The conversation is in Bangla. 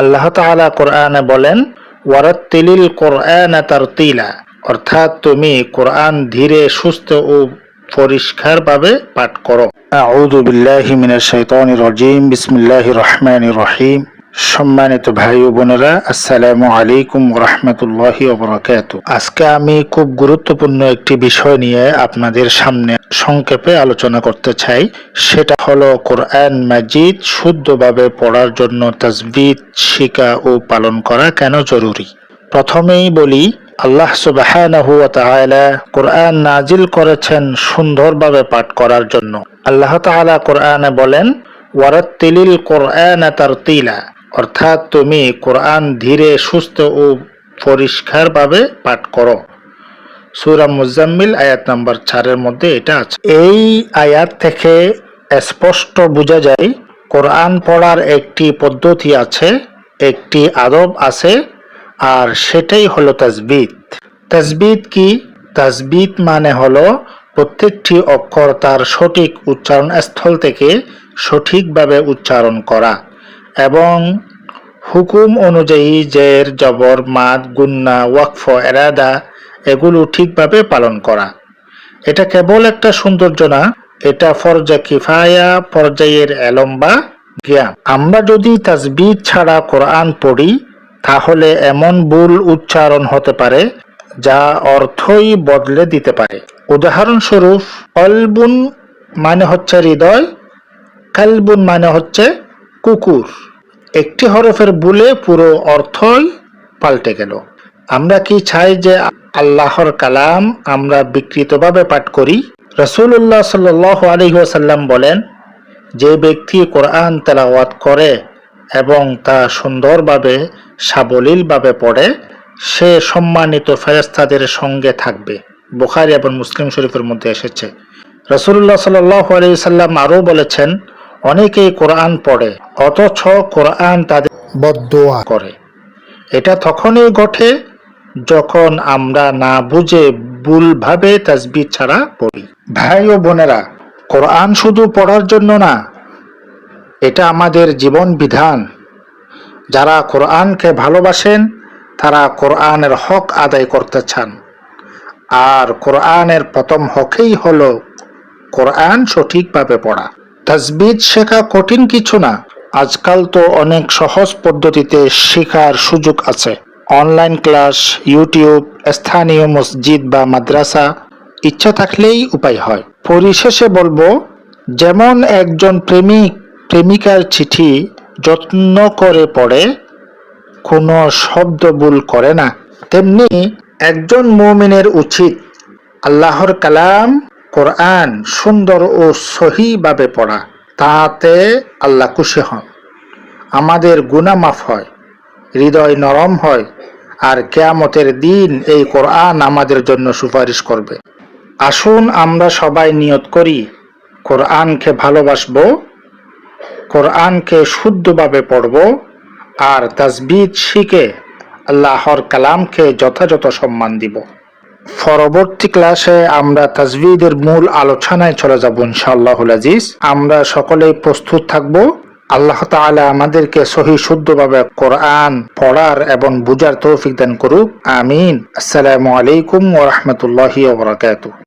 আল্লাহ তালা কোরআনে বলেন, ওয়ারাত্তিলিল কোরআন তার তিলা অর্থাৎ তুমি কোরআন ধীরে, সুস্থ ও পরিষ্কার পরিষ্কারভাবে পাঠ করো। আউযু বিল্লাহি মিনাশ শাইতানির বিসমিল্লাহ বিসমিল্লাহির রহিম। সম্মানিত ভাই ও বোনেরা, আসসালামু আলাইকুম রহমতুল্লাহি ওবরাকাতু আজকে আমি খুব গুরুত্বপূর্ণ একটি বিষয় নিয়ে আপনাদের সামনে সংক্ষেপে আলোচনা করতে চাই। সেটা হলো কোরআন মাজিদ শুদ্ধভাবে পড়ার জন্য তাজবিদ, শিকা ও পালন করা কেন জরুরি? প্রথমেই বলি, আল্লাহ ওয়া কোরআন নাজিল করেছেন সুন্দরভাবে পাঠ করার জন্য। আল্লাহ তাআলা কোরআনে বলেন, ওয়ারাত্তিলিল কোরআন তারতিলা। অর্থাৎ তুমি কোরআন ধীরে, সুস্থ ও পরিষ্কারভাবে পাঠ করো। সূরা মুজাম্মিল, আয়াত নাম্বার চারের মধ্যে এটা আছে। এই আয়াত থেকে স্পষ্ট বোঝা যায়, কোরআন পড়ার একটি পদ্ধতি আছে, একটি আদব আছে, আর সেটাই হলো তাজবিদ। তাজবিদ কি? তাজবিদ মানে হলো প্রত্যেকটি অক্ষর তার সঠিক উচ্চারণ স্থল থেকে সঠিকভাবে উচ্চারণ করা। এবং হুকুম অনুযায়ী জের, জবর, মাদ, গুন্না, ওয়াকফ, এরাদা এগুলো ঠিকভাবে পালন করা। এটা কেবল একটা সৌন্দর্য না, এটা ফরজা কিফায়া পর্যায়ের এলম বা জ্ঞান। আমরা যদি তাজবিদ ছাড়া কোরআন পড়ি, তাহলে এমন ভুল উচ্চারণ হতে পারে, যা অর্থই বদলে দিতে পারে। উদাহরণস্বরূপ অলবুন মানে হচ্ছে হৃদয়, কালবুন মানে হচ্ছে কুকুর। একটি হরফের বুলে পুরো অর্থই পাল্টে গেল। আমরা কি চাই যে আল্লাহর কালাম আমরা বিকৃতভাবে পাঠ করি? রসুল্লাহ সাল আলহি ওসাল্লাম বলেন, যে ব্যক্তি কোরআন তেলাওয়াত করে এবং তা সুন্দরভাবে, সাবলীলভাবে পড়ে, সে সম্মানিত ফেরেস্তাদের সঙ্গে থাকবে। বুখারি এবং মুসলিম শরীফের মধ্যে এসেছে। রসুল্লাহ সাল্লাহ সাল্লাম আরও বলেছেন অনেকেই কোরআন পড়ে, অথচ কোরআন তাদের বদোয়া করে। এটা তখনই ঘটে যখন আমরা না বুঝে ভুলভাবে তাজবিদ ছাড়া পড়ি। ভাই ও বোনেরা, কোরআন শুধু পড়ার জন্য না, এটা আমাদের জীবন বিধান। যারা কোরআনকে ভালোবাসেন, তারা কোরআনের হক আদায় করতে চান। আর কোরআনের প্রথম হকেই হল কোরআন সঠিকভাবে পড়া। তাজবিদ শেখা কঠিন কিছু না। আজকাল তো অনেক সহজ পদ্ধতিতে শেখার সুযোগ আছে। অনলাইন ক্লাস, ইউটিউব, স্থানীয় মসজিদ বা মাদ্রাসা, ইচ্ছা থাকলেই উপায় হয়। পরিশেষে বলব, যেমন একজন প্রেমিক প্রেমিকার চিঠি যত্ন করে পড়ে, কোনো শব্দ ভুল করে না। তেমনি একজন মুমিনের উচিত। আল্লাহর কালাম কোরআন সুন্দর ও সহিভাবে পড়া, তাতে আল্লাহ খুশি হন। আমাদের গুণা মাফ হয়, হৃদয় নরম হয়, আর কেয়ামতের দিন এই কোরআন আমাদের জন্য সুপারিশ করবে। আসুন আমরা সবাই নিয়ত করি, কোরআনকে ভালোবাসবো, কোরআনকে শুদ্ধভাবে পড়ব, আর তাজবিদ শিখে আল্লাহর কালামকে যথাযথ সম্মান দিব। পরবর্তী ক্লাসে আমরা তাজবিদের মূল আলোচনায় চলে যাব ইনশাআল্লাহুল আজিজ। আমরা সকলেই প্রস্তুত থাকব। আল্লাহ তালা আমাদেরকে সহি শুদ্ধভাবে কোরআন পড়ার এবং বুঝার তৌফিক দান করুক। আমিন। আসসালামু আলাইকুম ওয়া রাহমাতুল্লাহি ওয়া বারাকাতুহু।